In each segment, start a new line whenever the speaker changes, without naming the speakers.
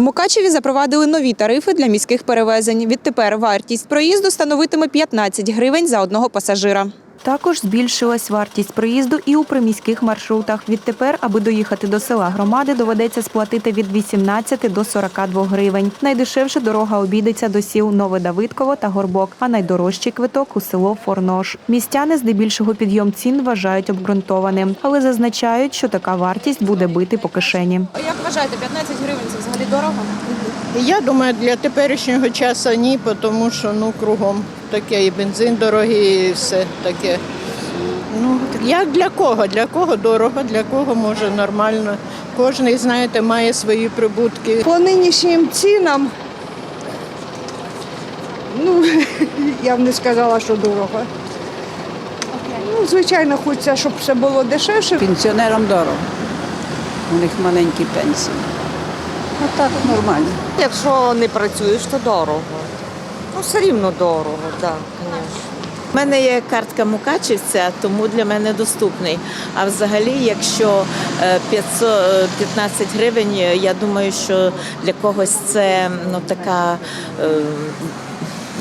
Мукачеві запровадили нові тарифи для міських перевезень. Відтепер вартість проїзду становитиме 15 гривень за одного пасажира. Також збільшилась вартість проїзду і у приміських маршрутах. Відтепер, аби доїхати до села громади, доведеться сплатити від 18 до 42 гривень. Найдешевше дорога обійдеться до сіл Нове Давидково та Горбок, а найдорожчий квиток у село Форнош. Містяни здебільшого підйом цін вважають обґрунтованим, але зазначають, що така вартість буде бити по кишені.
Як вважаєте, 15 гривень це взагалі дорого?
Я думаю, для теперішнього часу ні, тому що ну кругом таке і бензин дорогий, і все таке. Ну як для кого? Для кого дорого, для кого може нормально. Кожен, знаєте, має свої прибутки.
По нинішнім цінам, ну, я б не сказала, що дорого. Ну, звичайно, хочеться, щоб все було дешевше.
Пенсіонерам дорого. У них маленькі пенсії. А так нормально.
Якщо не працюєш, то дорого. Ну, все рівно дорого, так, звісно.
У мене є картка Мукачівця, тому для мене доступний. А взагалі, якщо е, 500, е, 15 гривень, е, я думаю, що для когось це ну така е,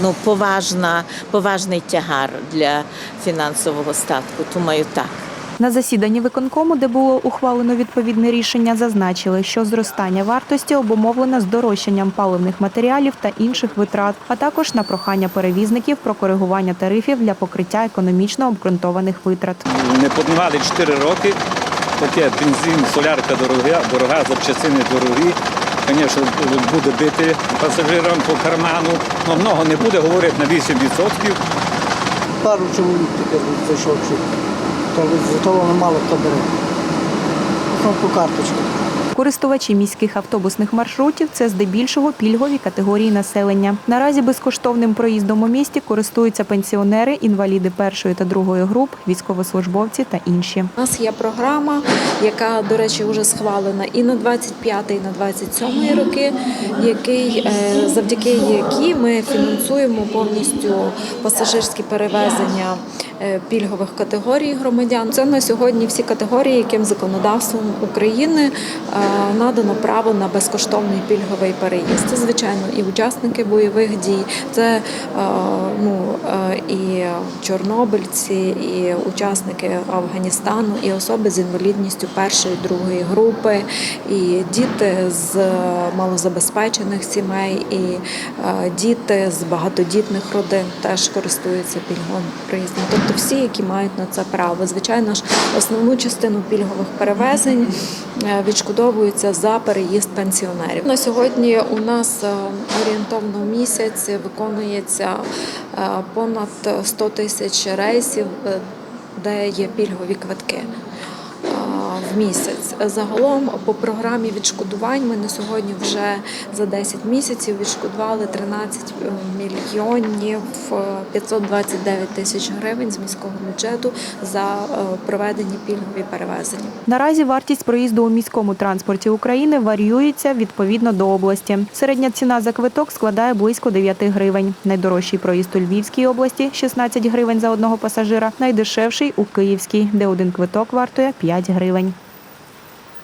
ну поважна, поважний тягар для фінансового статку. Думаю, так.
На засіданні виконкому, де було ухвалено відповідне рішення, зазначили, що зростання вартості обумовлено здорожчанням паливних матеріалів та інших витрат, а також на прохання перевізників про коригування тарифів для покриття економічно обґрунтованих витрат.
не поднімали 4 роки. Таке бензин, солярка дорога, дорога, запчастини дорогі. Звісно, буде бити пасажирам по карману. Ну, много не буде, говорять на 8%.
пару чоловік таке зайшов, що то за того мало хто бере. По карточку.
Користувачі міських автобусних маршрутів це здебільшого пільгові категорії населення. Наразі безкоштовним проїздом у місті користуються пенсіонери, інваліди першої та другої груп, військовослужбовці та інші.
У нас є програма, яка, до речі, вже схвалена і на 25 і на 27 роки, який, е, завдяки якій ми фінансуємо повністю пасажирські перевезення е, пільгових категорій громадян. Це на сьогодні всі категорії, яким законодавством України е, надано право на безкоштовний пільговий переїзд. Це, звичайно, і учасники бойових дій, це е, ну, е, і чорнобильці, і учасники Афганістану, і особи з інвалідністю першої другої групи, і діти з малозабезпечених сімей, і е, діти з багатодітних родин теж користуються пільговим проїздом. Тобто всі, які мають на це право. Звичайно ж, основну частину пільгових перевезень е, відшкодовуються за переїзд пенсіонерів. На сьогодні у нас е, орієнтовно місяць виконується е, понад 100 тисяч рейсів, е, де є пільгові квитки. Е, В місяць загалом по програмі відшкодувань ми на сьогодні вже за 10 місяців відшкодували 13 мільйонів е, 529 тисяч гривень з міського бюджету за е, проведені пільгові перевезення.
Наразі вартість проїзду у міському транспорті України варіюється відповідно до області. Середня ціна за квиток складає близько 9 гривень. Найдорожчий проїзд у Львівській області 16 гривень за одного пасажира, найдешевший у Київській, де один квиток вартує 5 гривень.